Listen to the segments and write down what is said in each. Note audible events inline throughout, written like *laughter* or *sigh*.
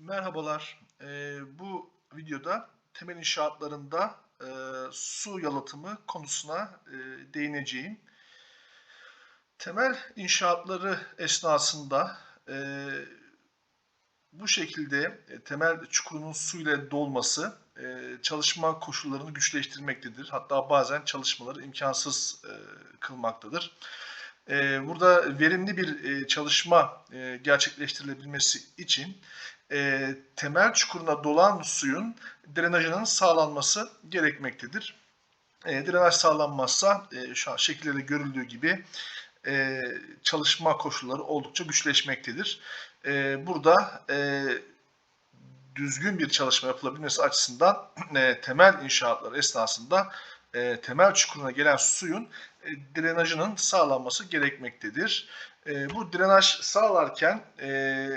Merhabalar. Ee, bu videoda temel inşaatlarında e, su yalıtımı konusuna e, değineceğim. Temel inşaatları esnasında e, bu şekilde e, temel çukurunun su ile dolması e, çalışma koşullarını güçleştirmektedir. Hatta bazen çalışmaları imkansız e, kılmaktadır. E, burada verimli bir e, çalışma e, gerçekleştirilebilmesi için e, temel çukuruna dolan suyun drenajının sağlanması gerekmektedir. E, drenaj sağlanmazsa e, şu an şekillerde görüldüğü gibi e, çalışma koşulları oldukça güçleşmektedir. E, burada e, düzgün bir çalışma yapılabilmesi açısından *clears throat* e, temel inşaatlar esnasında e, temel çukuruna gelen suyun e, drenajının sağlanması gerekmektedir. E, bu drenaj sağlarken e,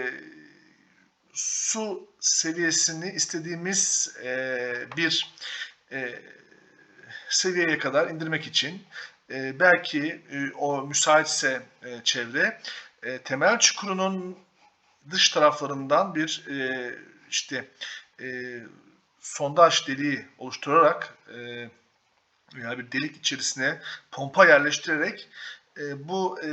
su seviyesini istediğimiz e, bir e, seviyeye kadar indirmek için e, belki e, o müsaitse e, çevre e, temel çukurunun dış taraflarından bir e, işte e, sondaj deliği oluşturarak e, veya bir delik içerisine pompa yerleştirerek e, bu e,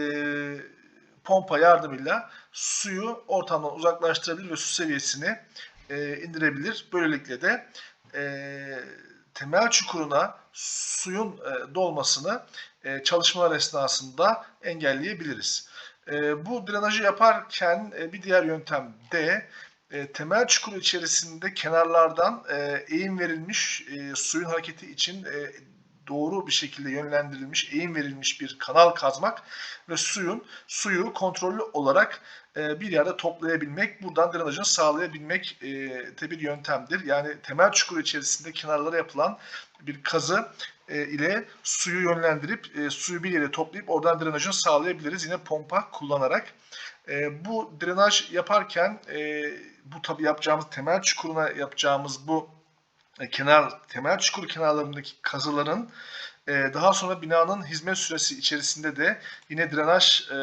pompa yardımıyla suyu ortamdan uzaklaştırabilir ve su seviyesini e, indirebilir. Böylelikle de e, temel çukuruna suyun e, dolmasını e, çalışmalar esnasında engelleyebiliriz. E, bu drenajı yaparken e, bir diğer yöntem de e, temel çukur içerisinde kenarlardan e, eğim verilmiş e, suyun hareketi için e, doğru bir şekilde yönlendirilmiş, eğim verilmiş bir kanal kazmak ve suyun suyu kontrollü olarak e, bir yerde toplayabilmek, buradan drenajını sağlayabilmek e, de bir yöntemdir. Yani temel çukur içerisinde kenarlara yapılan bir kazı e, ile suyu yönlendirip e, suyu bir yere toplayıp oradan drenajını sağlayabiliriz yine pompa kullanarak. Bu drenaj yaparken bu tabi yapacağımız temel çukuruna yapacağımız bu kenar temel çukur kenarlarındaki kazıların e, daha sonra binanın hizmet süresi içerisinde de yine drenaj e,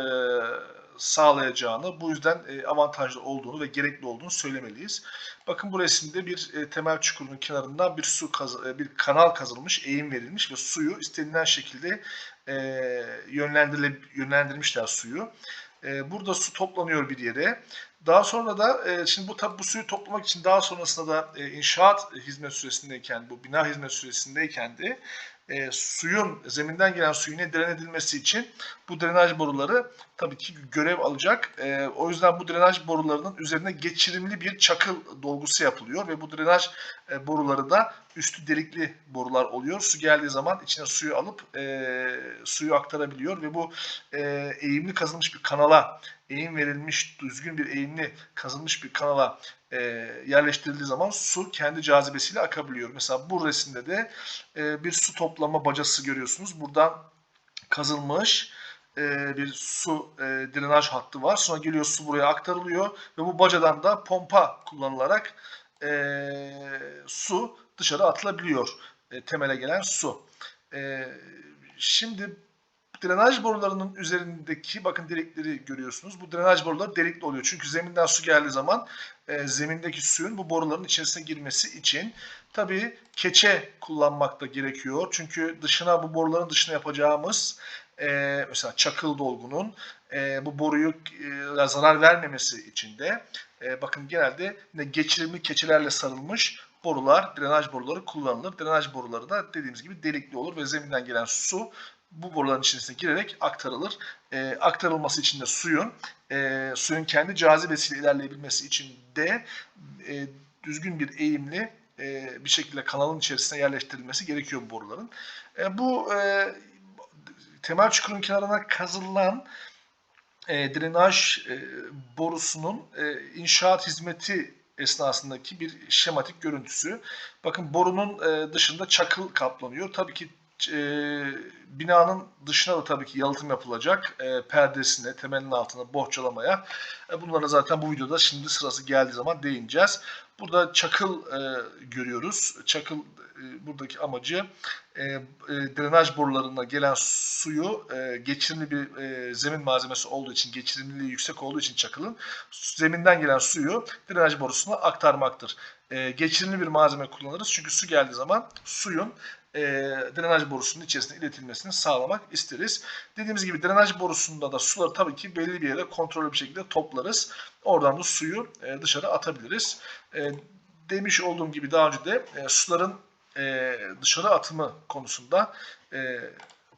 sağlayacağını, bu yüzden e, avantajlı olduğunu ve gerekli olduğunu söylemeliyiz. Bakın bu resimde bir e, temel çukurun kenarından bir su kazı, e, bir kanal kazılmış, eğim verilmiş ve suyu istenilen şekilde e, yönlendirile, suyu. E, burada su toplanıyor bir yere. Daha sonra da e, şimdi bu tabi bu suyu toplamak için daha sonrasında da e, inşaat hizmet süresindeyken bu bina hizmet süresindeyken de e, suyun zeminden gelen suyun dren edilmesi için bu drenaj boruları tabii ki görev alacak. E, o yüzden bu drenaj borularının üzerine geçirimli bir çakıl dolgusu yapılıyor ve bu drenaj e, boruları da üstü delikli borular oluyor. Su geldiği zaman içine suyu alıp e, suyu aktarabiliyor ve bu e, eğimli kazılmış bir kanala eğim verilmiş, düzgün bir eğimli kazılmış bir kanala e, yerleştirildiği zaman su kendi cazibesiyle akabiliyor. Mesela bu resimde de e, bir su toplama bacası görüyorsunuz. Buradan kazılmış e, bir su e, drenaj hattı var. Sonra geliyor su buraya aktarılıyor ve bu bacadan da pompa kullanılarak e, su dışarı atılabiliyor. E, temele gelen su. E, şimdi drenaj borularının üzerindeki bakın delikleri görüyorsunuz. Bu drenaj boruları delikli oluyor. Çünkü zeminden su geldiği zaman e, zemindeki suyun bu boruların içerisine girmesi için tabii keçe kullanmak da gerekiyor. Çünkü dışına bu boruların dışına yapacağımız e, mesela çakıl dolgunun e, bu boruyu e, zarar vermemesi için de e, bakın genelde yine geçirimli keçelerle sarılmış borular, drenaj boruları kullanılır. Drenaj boruları da dediğimiz gibi delikli olur ve zeminden gelen su bu boruların içerisine girerek aktarılır. E, aktarılması için de suyun e, suyun kendi cazibesiyle ilerleyebilmesi için de e, düzgün bir eğimli e, bir şekilde kanalın içerisine yerleştirilmesi gerekiyor bu boruların. E, bu e, temel çukurun kenarına kazılan e, drenaj e, borusunun e, inşaat hizmeti esnasındaki bir şematik görüntüsü. Bakın borunun e, dışında çakıl kaplanıyor. Tabii ki e, binanın dışına da tabii ki yalıtım yapılacak. E, perdesine, temelin altına, bohçalamaya. E, bunlara zaten bu videoda şimdi sırası geldiği zaman değineceğiz. Burada çakıl e, görüyoruz. Çakıl e, buradaki amacı e, e, drenaj borularına gelen suyu e, geçirimli bir e, zemin malzemesi olduğu için, geçirimliliği yüksek olduğu için çakılın zeminden gelen suyu drenaj borusuna aktarmaktır. E, geçirimli bir malzeme kullanırız çünkü su geldiği zaman suyun e, drenaj borusunun içerisine iletilmesini sağlamak isteriz. Dediğimiz gibi drenaj borusunda da suları tabii ki belli bir yere kontrollü bir şekilde toplarız. Oradan da suyu e, dışarı atabiliriz. E, demiş olduğum gibi daha önce de e, suların e, dışarı atımı konusunda e,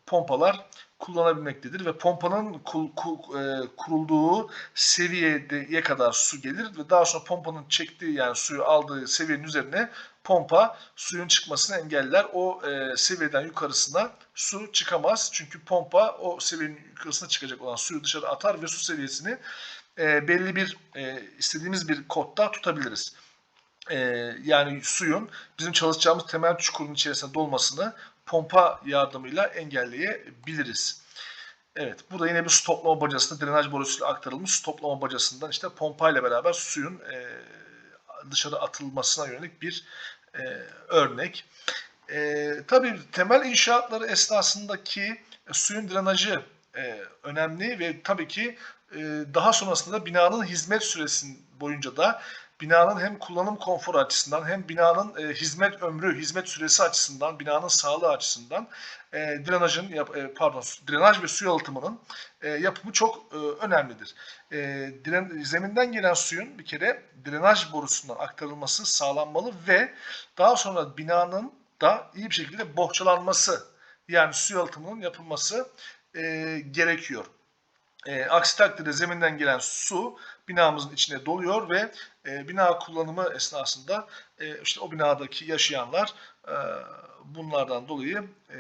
pompalar kullanabilmektedir ve pompanın kul, kul, e, kurulduğu seviyeye kadar su gelir ve daha sonra pompanın çektiği yani suyu aldığı seviyenin üzerine pompa suyun çıkmasını engeller. O e, seviyeden yukarısına su çıkamaz. Çünkü pompa o seviyenin yukarısına çıkacak olan suyu dışarı atar ve su seviyesini e, belli bir e, istediğimiz bir kodda tutabiliriz. E, yani suyun bizim çalışacağımız temel çukurun içerisine dolmasını pompa yardımıyla engelleyebiliriz. Evet, burada yine bir su toplama bacasında drenaj borusuyla aktarılmış su toplama bacasından işte pompa ile beraber suyun e, dışarı atılmasına yönelik bir e, örnek. E, tabii temel inşaatları esnasındaki suyun drenajı e, önemli ve tabii ki e, daha sonrasında binanın hizmet süresinin boyunca da binanın hem kullanım konforu açısından hem binanın e, hizmet ömrü, hizmet süresi açısından, binanın sağlığı açısından e, drenajın e, pardon drenaj ve su yalıtımının e, yapımı çok e, önemlidir. E, dren, zeminden gelen suyun bir kere drenaj borusundan aktarılması sağlanmalı ve daha sonra binanın da iyi bir şekilde bohçalanması yani su yalıtımının yapılması e, gerekiyor. E, aksi takdirde zeminden gelen su binamızın içine doluyor ve e, bina kullanımı esnasında e, işte o binadaki yaşayanlar e, bunlardan dolayı e,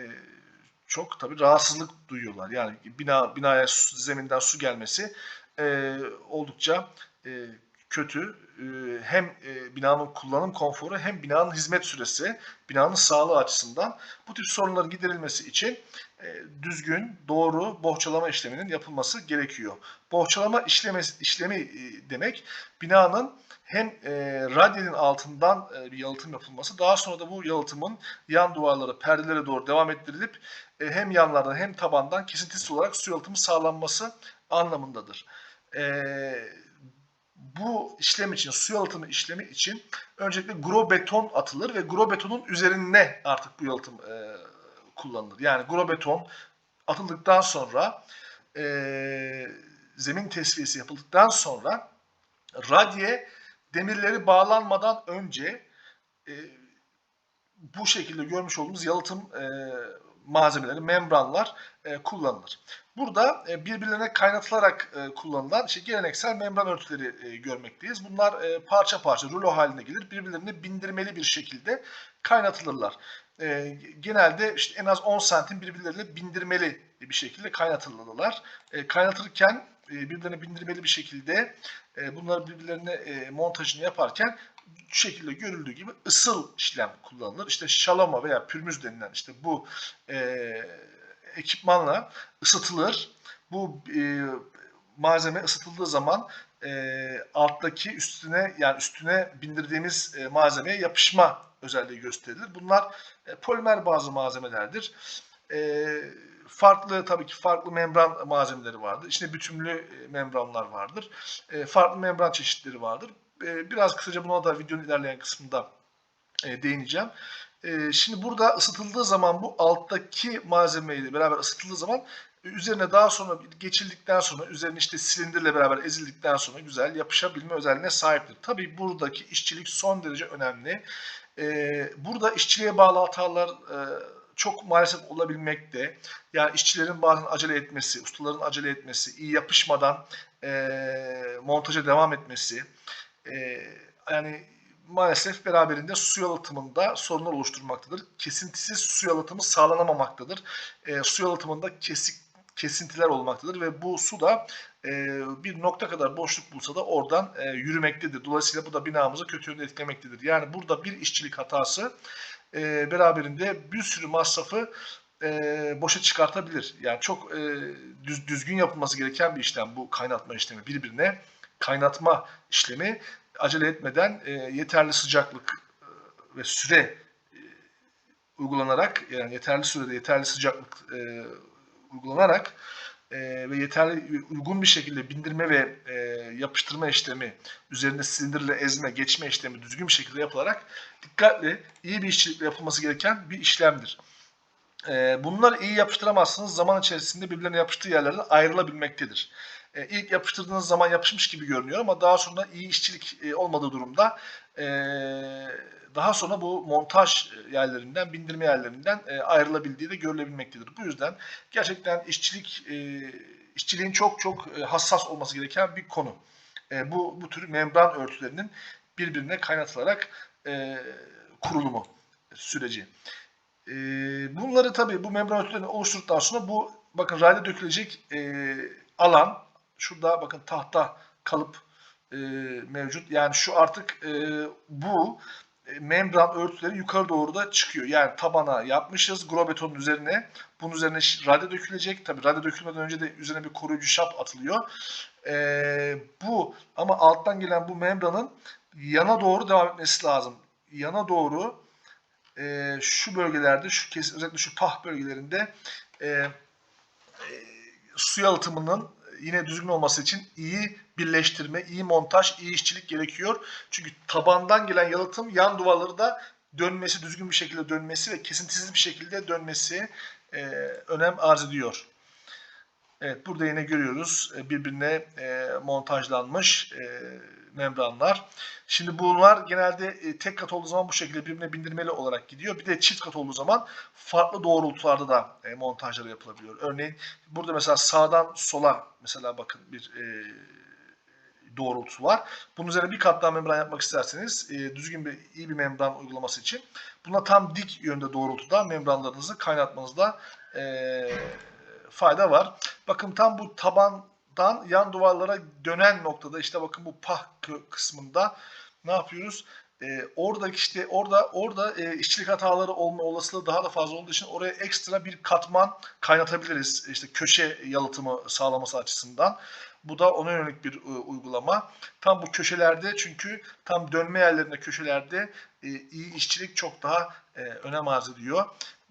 çok tabii rahatsızlık duyuyorlar. Yani bina binaya su, zeminden su gelmesi e, oldukça e, kötü. E, hem e, binanın kullanım konforu hem binanın hizmet süresi, binanın sağlığı açısından bu tip sorunların giderilmesi için e, düzgün, doğru bohçalama işleminin yapılması gerekiyor. Bohçalama işlemi, işlemi demek binanın hem e, radyenin altından e, bir yalıtım yapılması, daha sonra da bu yalıtımın yan duvarlara, perdelere doğru devam ettirilip e, hem yanlardan hem tabandan kesintisiz olarak su yalıtımı sağlanması anlamındadır. E, bu işlem için, su yalıtımı işlemi için öncelikle gro beton atılır ve gro betonun üzerine artık bu yalıtım e, kullanılır. Yani grobeton atıldıktan sonra e, zemin tesviyesi yapıldıktan sonra radye demirleri bağlanmadan önce e, bu şekilde görmüş olduğumuz yalıtım e, malzemeleri, membranlar e, kullanılır. Burada e, birbirlerine kaynatılarak e, kullanılan işte geleneksel membran örtüleri e, görmekteyiz. Bunlar e, parça parça rulo haline gelir. Birbirlerine bindirmeli bir şekilde kaynatılırlar. E, genelde işte en az 10 santim birbirlerine bindirmeli bir şekilde kaynatılırlar. E, kaynatırken birbirlerine bindirmeli bir şekilde e, bunları birbirlerine e, montajını yaparken şu şekilde görüldüğü gibi ısıl işlem kullanılır. İşte şalama veya pürmüz denilen işte bu e, ekipmanla ısıtılır. Bu e, malzeme ısıtıldığı zaman e, alttaki üstüne yani üstüne bindirdiğimiz e, malzemeye yapışma özelliği gösterilir. Bunlar e, polimer bazı malzemelerdir. E, farklı tabii ki farklı membran malzemeleri vardır. İçinde bütünlü e, membranlar vardır. E, farklı membran çeşitleri vardır. E, biraz kısaca buna da videonun ilerleyen kısmında e, değineceğim. E, şimdi burada ısıtıldığı zaman bu alttaki malzemeyle beraber ısıtıldığı zaman üzerine daha sonra geçildikten sonra üzerine işte silindirle beraber ezildikten sonra güzel yapışabilme özelliğine sahiptir. Tabii buradaki işçilik son derece önemli. Ee, burada işçiliğe bağlı hatalar e, çok maalesef olabilmekte. Yani işçilerin bazen acele etmesi, ustaların acele etmesi, iyi yapışmadan e, montaja devam etmesi, e, yani maalesef beraberinde su yalıtımında sorunlar oluşturmaktadır. Kesintisiz su yalıtımı sağlanamamaktadır. E, su yalıtımında kesik kesintiler olmaktadır ve bu su da e, bir nokta kadar boşluk bulsa da oradan e, yürümektedir. Dolayısıyla bu da binamızı kötü yönde etkilemektedir. Yani burada bir işçilik hatası e, beraberinde bir sürü masrafı e, boşa çıkartabilir. Yani çok e, düz, düzgün yapılması gereken bir işlem bu kaynatma işlemi birbirine kaynatma işlemi acele etmeden e, yeterli sıcaklık e, ve süre e, uygulanarak yani yeterli sürede yeterli sıcaklık e, uygulanarak e, ve yeterli uygun bir şekilde bindirme ve e, yapıştırma işlemi üzerinde silindirle ezme geçme işlemi düzgün bir şekilde yapılarak dikkatli iyi bir işçilikle yapılması gereken bir işlemdir. E, bunları iyi yapıştıramazsınız zaman içerisinde birbirlerine yapıştığı yerlerden ayrılabilmektedir. E, ilk yapıştırdığınız zaman yapışmış gibi görünüyor ama daha sonra iyi işçilik e, olmadığı durumda e, daha sonra bu montaj yerlerinden, bindirme yerlerinden e, ayrılabildiği de görülebilmektedir. Bu yüzden gerçekten işçilik e, işçiliğin çok çok e, hassas olması gereken bir konu. E, bu bu tür membran örtülerinin birbirine kaynatılarak e, kurulumu süreci. E, bunları tabii bu membran örtülerini oluşturduktan sonra bu bakın rayda dökülecek e, alan şurada bakın tahta kalıp e, mevcut. Yani şu artık e, bu e, membran örtüleri yukarı doğru da çıkıyor. Yani tabana yapmışız grobetonun üzerine. Bunun üzerine radyo dökülecek. Tabii radyo dökülmeden önce de üzerine bir koruyucu şap atılıyor. E, bu ama alttan gelen bu membranın yana doğru devam etmesi lazım. Yana doğru e, şu bölgelerde, şu kesin özellikle şu pah bölgelerinde e, e, su yalıtımının yine düzgün olması için iyi birleştirme, iyi montaj, iyi işçilik gerekiyor. Çünkü tabandan gelen yalıtım yan duvarları da dönmesi, düzgün bir şekilde dönmesi ve kesintisiz bir şekilde dönmesi e, önem arz ediyor. Evet burada yine görüyoruz e, birbirine e, montajlanmış e, membranlar. Şimdi bunlar genelde e, tek kat olduğu zaman bu şekilde birbirine bindirmeli olarak gidiyor. Bir de çift kat olduğu zaman farklı doğrultularda da e, montajları yapılabiliyor. Örneğin burada mesela sağdan sola mesela bakın bir e, doğrultusu var. Bunun üzerine bir kat daha membran yapmak isterseniz düzgün bir iyi bir membran uygulaması için buna tam dik yönde doğrultuda membranlarınızı kaynatmanızda fayda var. Bakın tam bu tabandan yan duvarlara dönen noktada işte bakın bu pah kısmında ne yapıyoruz? Ee, oradaki işte orada orada e, işçilik hataları olma olasılığı daha da fazla olduğu için oraya ekstra bir katman kaynatabiliriz. İşte köşe yalıtımı sağlaması açısından. Bu da ona yönelik bir e, uygulama. Tam bu köşelerde çünkü tam dönme yerlerinde köşelerde e, iyi işçilik çok daha e, önem arz ediyor.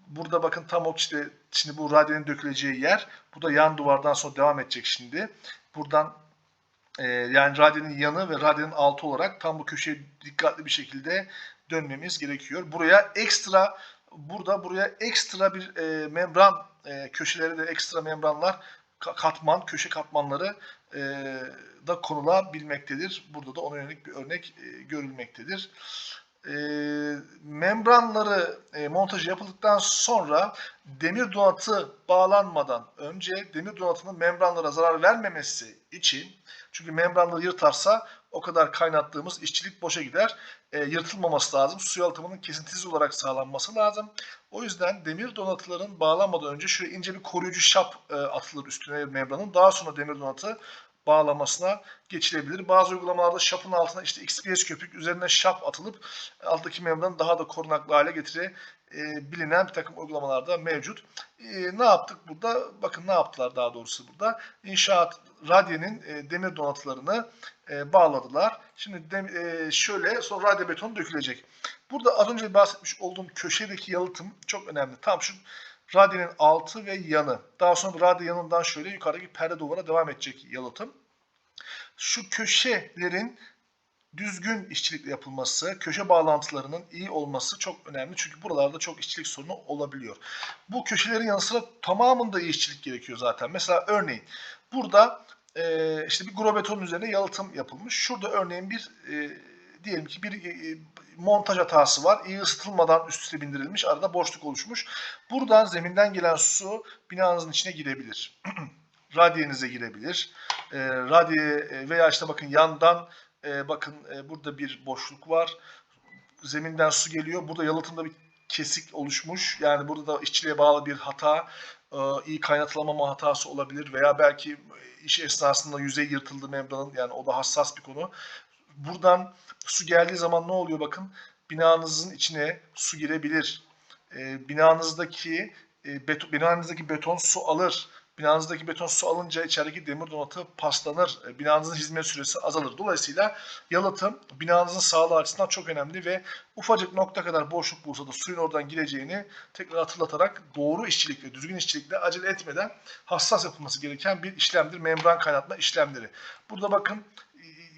Burada bakın tam o işte şimdi bu radyenin döküleceği yer. Bu da yan duvardan sonra devam edecek şimdi. Buradan e, yani radyenin yanı ve radyenin altı olarak tam bu köşeye dikkatli bir şekilde dönmemiz gerekiyor. Buraya ekstra burada buraya ekstra bir e, membran e, köşelere de ekstra membranlar katman, köşe katmanları e, da konulabilmektedir. Burada da ona yönelik bir örnek e, görülmektedir e, membranları e, montajı yapıldıktan sonra demir donatı bağlanmadan önce demir donatının membranlara zarar vermemesi için çünkü membranları yırtarsa o kadar kaynattığımız işçilik boşa gider. E, yırtılmaması lazım. Su yalıtımının kesintisiz olarak sağlanması lazım. O yüzden demir donatıların bağlanmadan önce şöyle ince bir koruyucu şap e, atılır üstüne membranın. Daha sonra demir donatı bağlamasına geçilebilir. Bazı uygulamalarda şapın altına işte XPS köpük üzerine şap atılıp alttaki membranı daha da korunaklı hale getire e, bilinen bir takım uygulamalarda mevcut. E, ne yaptık burada? Bakın ne yaptılar daha doğrusu burada. İnşaat radyenin e, demir donatılarını e, bağladılar. Şimdi dem, e, şöyle sonra radye beton dökülecek. Burada az önce bahsetmiş olduğum köşedeki yalıtım çok önemli. Tam şu radyenin altı ve yanı. Daha sonra radye yanından şöyle yukarıdaki perde duvara devam edecek yalıtım. Şu köşelerin düzgün işçilikle yapılması, köşe bağlantılarının iyi olması çok önemli. Çünkü buralarda çok işçilik sorunu olabiliyor. Bu köşelerin yanı sıra tamamında iyi işçilik gerekiyor zaten. Mesela örneğin burada e, işte bir grobetonun üzerine yalıtım yapılmış. Şurada örneğin bir e, diyelim ki bir e, montaj hatası var. İyi ısıtılmadan üst üste bindirilmiş. Arada boşluk oluşmuş. Buradan zeminden gelen su binanızın içine girebilir. *clears throat* Radyenize girebilir. E, radye veya işte bakın yandan e, bakın e, burada bir boşluk var. Zeminden su geliyor. Burada yalıtımda bir kesik oluşmuş. Yani burada da işçiliğe bağlı bir hata, e, iyi kaynatılamama hatası olabilir veya belki iş esnasında yüzey yırtıldı membranın yani o da hassas bir konu. Buradan su geldiği zaman ne oluyor bakın binanızın içine su girebilir. E, binanızdaki e, beton, binanızdaki beton su alır. Binanızdaki beton su alınca içerideki demir donatı paslanır. E, binanızın hizmet süresi azalır. Dolayısıyla yalıtım binanızın sağlığı açısından çok önemli ve ufacık nokta kadar boşluk bulsa da suyun oradan gireceğini tekrar hatırlatarak doğru işçilikle, düzgün işçilikle acele etmeden hassas yapılması gereken bir işlemdir. Membran kaynatma işlemleri. Burada bakın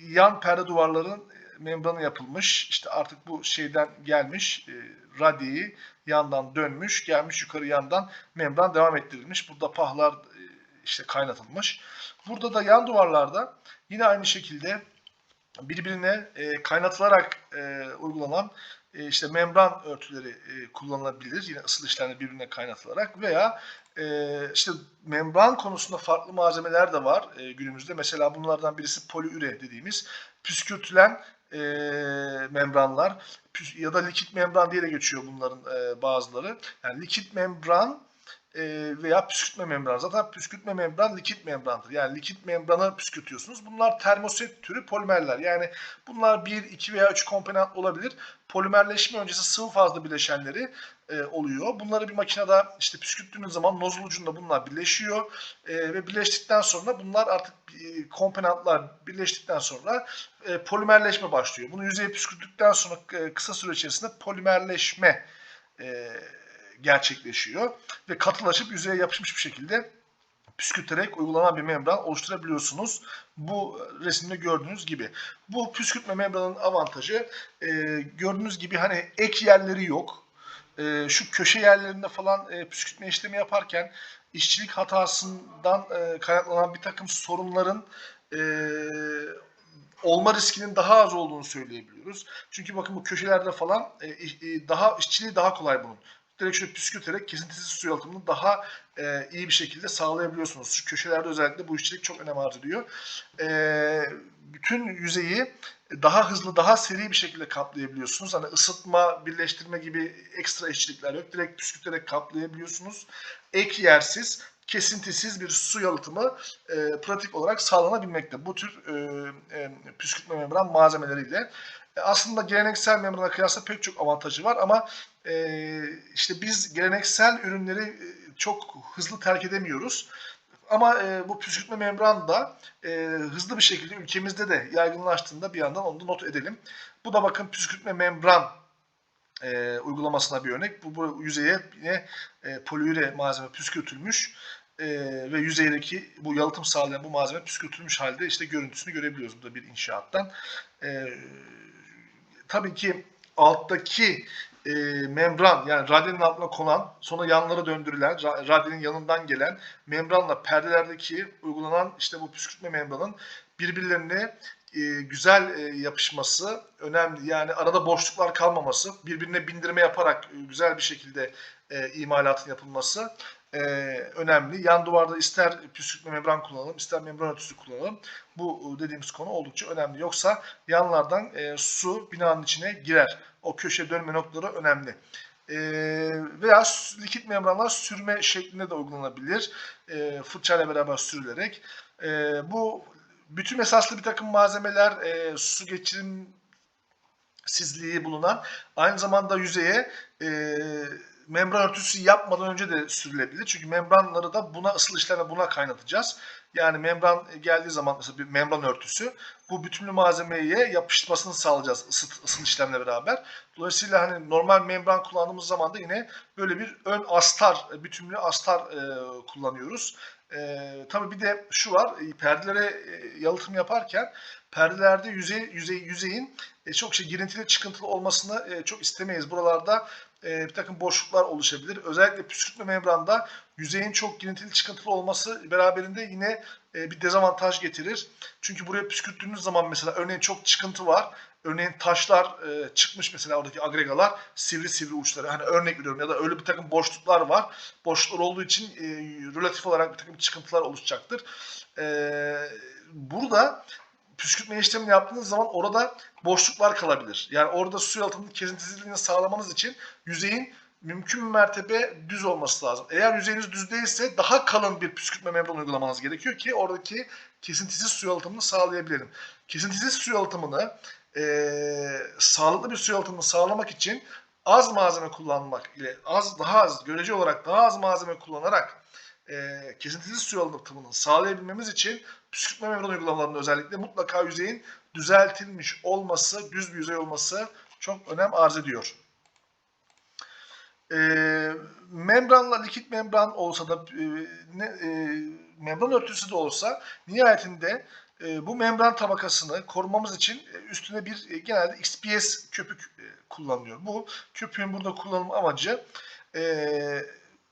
yan perde duvarların membranı yapılmış. İşte artık bu şeyden gelmiş. E, radiyi yandan dönmüş. Gelmiş yukarı yandan membran devam ettirilmiş. Burada pahlar e, işte kaynatılmış. Burada da yan duvarlarda yine aynı şekilde birbirine e, kaynatılarak e, uygulanan e, işte membran örtüleri e, kullanılabilir. Yine ısıl işlemle birbirine kaynatılarak veya e, işte membran konusunda farklı malzemeler de var e, günümüzde. Mesela bunlardan birisi poliüre dediğimiz püskürtülen e, membranlar püs- ya da likit membran diye de geçiyor bunların e, bazıları. Yani likit membran e, veya püskürtme membran. Zaten püskürtme membran likit membrandır. Yani likit membranı püskürtüyorsunuz. Bunlar termoset türü polimerler. Yani bunlar 1, 2 veya 3 komponent olabilir. Polimerleşme öncesi sıvı fazla bileşenleri e, oluyor. Bunları bir makinede işte püskürttüğünüz zaman nozul ucunda bunlar birleşiyor. E, ve birleştikten sonra bunlar artık e, komponentler birleştikten sonra e, polimerleşme başlıyor. Bunu yüzeye püskürttükten sonra e, kısa süre içerisinde polimerleşme e, gerçekleşiyor ve katılaşıp yüzeye yapışmış bir şekilde püskürterek uygulanan bir membran oluşturabiliyorsunuz. Bu resimde gördüğünüz gibi. Bu püskürtme membranın avantajı e, gördüğünüz gibi hani ek yerleri yok. E, şu köşe yerlerinde falan e, püskürtme işlemi yaparken işçilik hatasından e, kaynaklanan bir takım sorunların e, olma riskinin daha az olduğunu söyleyebiliyoruz. Çünkü bakın bu köşelerde falan e, e, daha işçiliği daha kolay bunun direkt şöyle püskürterek kesintisiz su yalıtımını daha e, iyi bir şekilde sağlayabiliyorsunuz. Şu köşelerde özellikle bu işçilik çok önem arz ediyor. E, bütün yüzeyi daha hızlı, daha seri bir şekilde kaplayabiliyorsunuz. Hani ısıtma, birleştirme gibi ekstra işçilikler yok. Direkt püskürterek kaplayabiliyorsunuz. Ek yersiz, kesintisiz bir su yalıtımı e, pratik olarak sağlanabilmekte. Bu tür e, e, püskürtme membran malzemeleriyle. E, aslında geleneksel membrana kıyasla pek çok avantajı var ama e, işte biz geleneksel ürünleri e, çok hızlı terk edemiyoruz. Ama e, bu püskürtme membran da e, hızlı bir şekilde ülkemizde de yaygınlaştığında bir yandan onu da not edelim. Bu da bakın püskürtme membran e, uygulamasına bir örnek. Bu, bu yüzeye yine e, poliüre malzeme püskürtülmüş e, ve yüzeydeki bu yalıtım sağlayan bu malzeme püskürtülmüş halde işte görüntüsünü görebiliyoruz burada bir inşaattan. E, tabii ki alttaki e, membran yani radyenin altına konan sonra yanlara döndürülen ra- radyenin yanından gelen membranla perdelerdeki uygulanan işte bu püskürtme membranın birbirlerine e, güzel e, yapışması önemli. Yani arada boşluklar kalmaması, birbirine bindirme yaparak e, güzel bir şekilde e, imalatın yapılması e, önemli. Yan duvarda ister püskürtme membran kullanalım, ister membran örtüsü kullanalım. Bu e, dediğimiz konu oldukça önemli. Yoksa yanlardan e, su binanın içine girer. O köşe dönme noktaları önemli. E, veya likit membranlar sürme şeklinde de uygulanabilir. E, fırçayla beraber sürülerek. E, bu bütün esaslı bir takım malzemeler e, su geçirim bulunan aynı zamanda yüzeye e, membran örtüsü yapmadan önce de sürülebilir. Çünkü membranları da buna ısıl işleme buna kaynatacağız. Yani membran geldiği zaman mesela bir membran örtüsü bu bütünlü malzemeye yapışmasını sağlayacağız ısıt, ısıl işlemle beraber. Dolayısıyla hani normal membran kullandığımız zaman da yine böyle bir ön astar, bütünlü astar e, kullanıyoruz. E, tabii bir de şu var, e, perdelere e, yalıtım yaparken perdelerde yüzey, yüzey yüzeyin e, çok şey girintili çıkıntılı olmasını e, çok istemeyiz. Buralarda e, bir takım boşluklar oluşabilir. Özellikle püskürtme membranda yüzeyin çok girintili çıkıntılı olması beraberinde yine e, bir dezavantaj getirir. Çünkü buraya püskürttüğünüz zaman mesela örneğin çok çıkıntı var. Örneğin taşlar e, çıkmış mesela oradaki agregalar sivri sivri uçları. Hani örnek veriyorum ya da öyle bir takım boşluklar var. Boşluklar olduğu için e, relatif olarak bir takım çıkıntılar oluşacaktır. E, burada püskürtme işlemini yaptığınız zaman orada boşluklar kalabilir. Yani orada su yalıtımının kesintisizliğini sağlamanız için yüzeyin mümkün mertebe düz olması lazım. Eğer yüzeyiniz düz değilse daha kalın bir püskürtme membran uygulamanız gerekiyor ki oradaki kesintisiz su yalıtımını sağlayabilelim. Kesintisiz su yalıtımını e, sağlıklı bir su yalıtımını sağlamak için az malzeme kullanmak ile az daha az görece olarak daha az malzeme kullanarak e, kesintisiz su yalıtımını sağlayabilmemiz için püskürtme membran uygulamalarında özellikle mutlaka yüzeyin düzeltilmiş olması, düz bir yüzey olması çok önem arz ediyor. E, membranla likit membran olsa da e, ne, e, membran örtüsü de olsa nihayetinde e, bu membran tabakasını korumamız için e, üstüne bir e, genelde XPS köpük e, kullanılıyor. Bu köpüğün burada kullanım amacı e,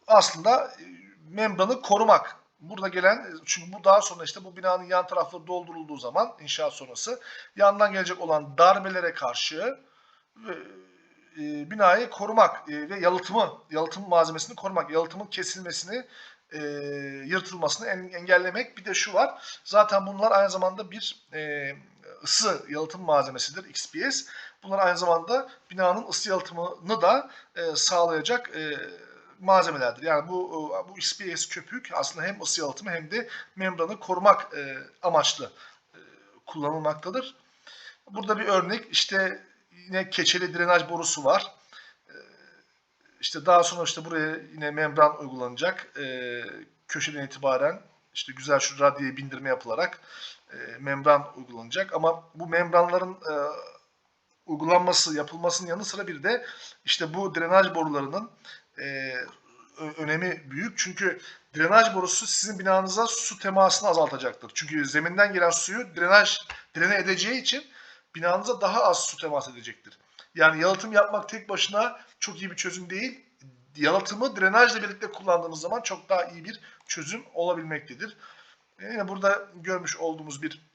aslında e, membranı korumak. Burada gelen çünkü bu daha sonra işte bu binanın yan tarafları doldurulduğu zaman inşaat sonrası yandan gelecek olan darbelere karşı e, e, binayı korumak e, ve yalıtımı, yalıtım malzemesini korumak, yalıtımın kesilmesini, e, yırtılmasını en- engellemek. Bir de şu var, zaten bunlar aynı zamanda bir e, ısı yalıtım malzemesidir XPS. Bunlar aynı zamanda binanın ısı yalıtımını da e, sağlayacak e, malzemelerdir. Yani bu e, bu XPS köpük aslında hem ısı yalıtımı hem de membranı korumak e, amaçlı e, kullanılmaktadır. Burada bir örnek işte yine keçeli drenaj borusu var. Ee, İşte daha sonra işte buraya yine membran uygulanacak. Köşeden itibaren işte güzel şu radyeye bindirme yapılarak e, membran uygulanacak. Ama bu membranların e, uygulanması, yapılmasının yanı sıra bir de işte bu drenaj borularının e, önemi büyük. Çünkü drenaj borusu sizin binanıza su temasını azaltacaktır. Çünkü zeminden gelen suyu drenaj drene edeceği için binanıza daha az su temas edecektir. Yani yalıtım yapmak tek başına çok iyi bir çözüm değil. Yalıtımı drenajla birlikte kullandığımız zaman çok daha iyi bir çözüm olabilmektedir. E, Yine burada görmüş olduğumuz bir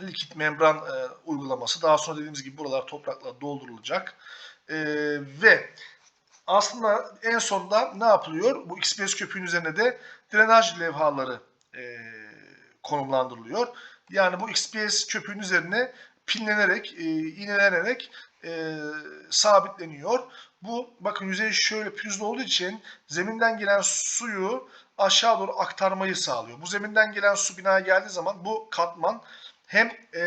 likit membran e, uygulaması. Daha sonra dediğimiz gibi buralar toprakla doldurulacak. E, ve aslında en sonunda ne yapılıyor? Bu XPS köpüğün üzerine de drenaj levhaları e, konumlandırılıyor. Yani bu XPS köpüğün üzerine pinlenerek, e, iğnelenerek e, sabitleniyor. Bu bakın yüzey şöyle pürüzlü olduğu için zeminden gelen suyu aşağı doğru aktarmayı sağlıyor. Bu zeminden gelen su binaya geldiği zaman bu katman hem e,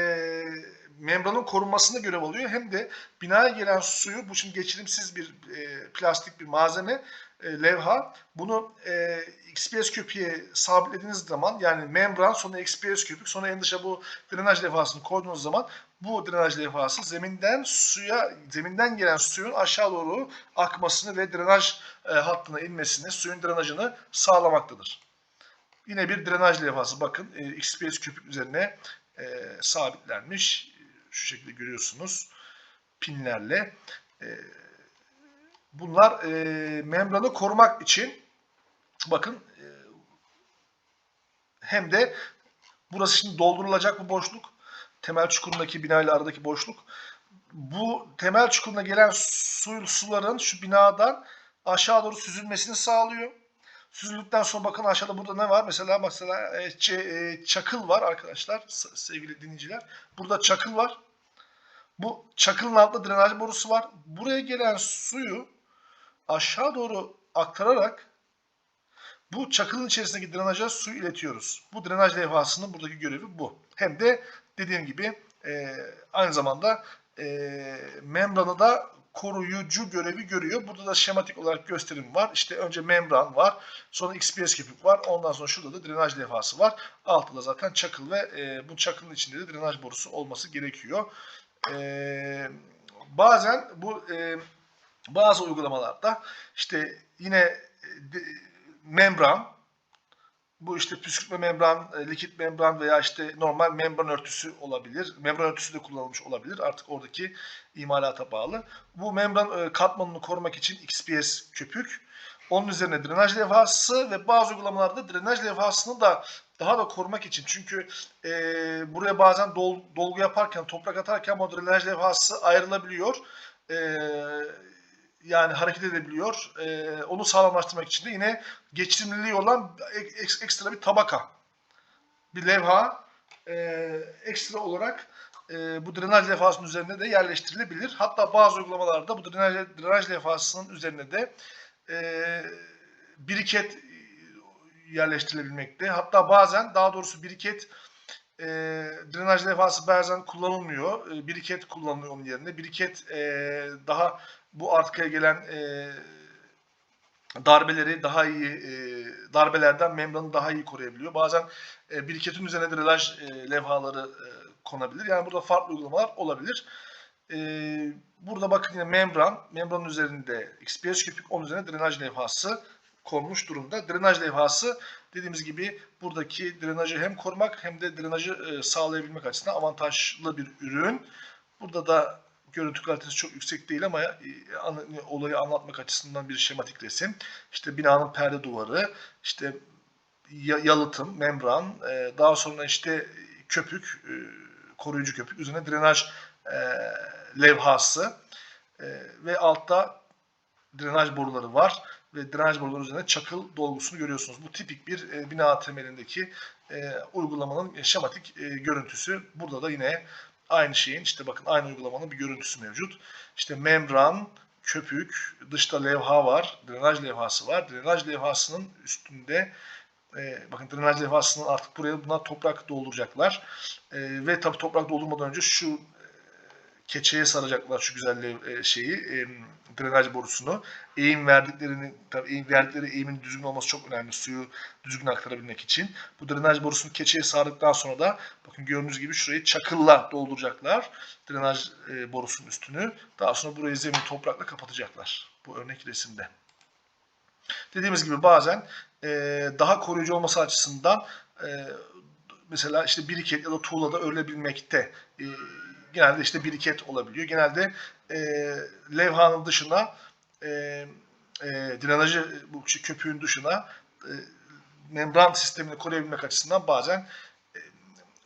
membranın korunmasında görev alıyor hem de binaya gelen suyu bu şimdi geçirimsiz bir e, plastik bir malzeme e, levha bunu e, XPS köpüğe sabitlediğiniz zaman yani membran sonra XPS köpük sonra en dışa bu drenaj levhasını koyduğunuz zaman bu drenaj levhası zeminden suya zeminden gelen suyun aşağı doğru akmasını ve drenaj e, hattına inmesini, suyun drenajını sağlamaktadır. Yine bir drenaj levhası bakın e, XPS köpük üzerine e, sabitlenmiş. Şu şekilde görüyorsunuz pinlerle. E, bunlar e, membranı korumak için bakın e, hem de burası şimdi doldurulacak bu boşluk. Temel çukurundaki bina ile aradaki boşluk. Bu temel çukuruna gelen su, suların şu binadan aşağı doğru süzülmesini sağlıyor. Süzüldükten sonra bakın aşağıda burada ne var? Mesela mesela e, e, çakıl var arkadaşlar sevgili dinleyiciler. Burada çakıl var. Bu çakılın altında drenaj borusu var. Buraya gelen suyu aşağı doğru aktararak bu çakılın içerisindeki drenaja su iletiyoruz. Bu drenaj levhasının buradaki görevi bu. Hem de dediğim gibi e, aynı zamanda e, membranı da koruyucu görevi görüyor. Burada da şematik olarak gösterim var. İşte önce membran var. Sonra XPS köpük var. Ondan sonra şurada da drenaj levhası var. Altta da zaten çakıl ve e, bu çakılın içinde de drenaj borusu olması gerekiyor. E, bazen bu e, bazı uygulamalarda işte yine e, membran bu işte püskürtme membran, e, likit membran veya işte normal membran örtüsü olabilir. Membran örtüsü de kullanılmış olabilir. Artık oradaki imalata bağlı. Bu membran e, katmanını korumak için XPS köpük. Onun üzerine drenaj levhası ve bazı uygulamalarda drenaj levhasını da daha da korumak için. Çünkü e, buraya bazen dol- dolgu yaparken, toprak atarken bu drenaj levhası ayrılabiliyor. E, yani hareket edebiliyor. E, onu sağlamlaştırmak için de yine geçirimliliği olan ek- ekstra bir tabaka. Bir levha e, ekstra olarak e, bu drenaj levhasının üzerine de yerleştirilebilir. Hatta bazı uygulamalarda bu drenaj, drenaj levhasının üzerine de e, biriket yerleştirilebilmekte. Hatta bazen daha doğrusu biriket e, drenaj levhası bazen kullanılmıyor. E, biriket kullanılıyor onun yerine. Biriket e, daha bu arkaya gelen e, darbeleri daha iyi e, darbelerden membranı daha iyi koruyabiliyor. Bazen e, biriketin üzerine drenaj e, levhaları e, konabilir. Yani burada farklı uygulamalar olabilir. E, burada bakın yine membran, membranın üzerinde XPS köpük, onun üzerine drenaj levhası konmuş durumda. Drenaj levhası dediğimiz gibi buradaki drenajı hem korumak hem de drenajı e, sağlayabilmek açısından avantajlı bir ürün. Burada da görüntü kalitesi çok yüksek değil ama e, olayı anlatmak açısından bir şematik resim. İşte binanın perde duvarı, işte ya- yalıtım, membran, e, daha sonra işte köpük, koruyucu köpük, üzerine drenaj levhası ve altta drenaj boruları var ve drenaj boruları üzerine çakıl dolgusunu görüyorsunuz. Bu tipik bir e, bina temelindeki e, uygulamanın şematik e, görüntüsü. Burada da yine aynı şeyin işte bakın aynı uygulamanın bir görüntüsü mevcut. İşte membran, köpük, dışta levha var, drenaj levhası var. Drenaj levhasının üstünde e, bakın drenaj levhasının artık buraya buna toprak dolduracaklar. E, ve tabii toprak doldurmadan önce şu e, keçeye saracaklar şu güzel lev- e, şeyi, e, drenaj borusunu. Eğim verdiklerini, tabii eğim verdikleri eğimin düzgün olması çok önemli suyu düzgün aktarabilmek için. Bu drenaj borusunu keçeye sardıktan sonra da bakın gördüğünüz gibi şurayı çakılla dolduracaklar. Drenaj e, borusunun üstünü. Daha sonra burayı zemin toprakla kapatacaklar. Bu örnek resimde. Dediğimiz gibi bazen e, daha koruyucu olması açısından e, mesela işte biriket ya da tuğlada örülebilmekte. E, genelde işte biriket olabiliyor. Genelde e, levhanın dışına e, e, drenajı bu köpüğün dışına e, membran sistemini koruyabilmek açısından bazen e,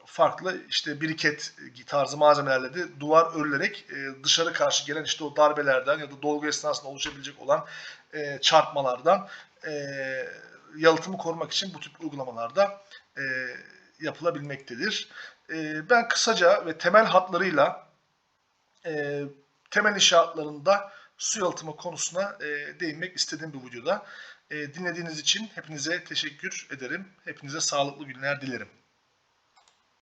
farklı işte biriket tarzı malzemelerle de duvar örülerek e, dışarı karşı gelen işte o darbelerden ya da dolgu esnasında oluşabilecek olan e, çarpmalardan yalıtımı korumak için bu tip uygulamalarda yapılabilmektedir. E, ben kısaca ve temel hatlarıyla e, temel inşaatlarında su yalıtımı konusuna e, değinmek istediğim bu videoda. E, dinlediğiniz için hepinize teşekkür ederim. Hepinize sağlıklı günler dilerim.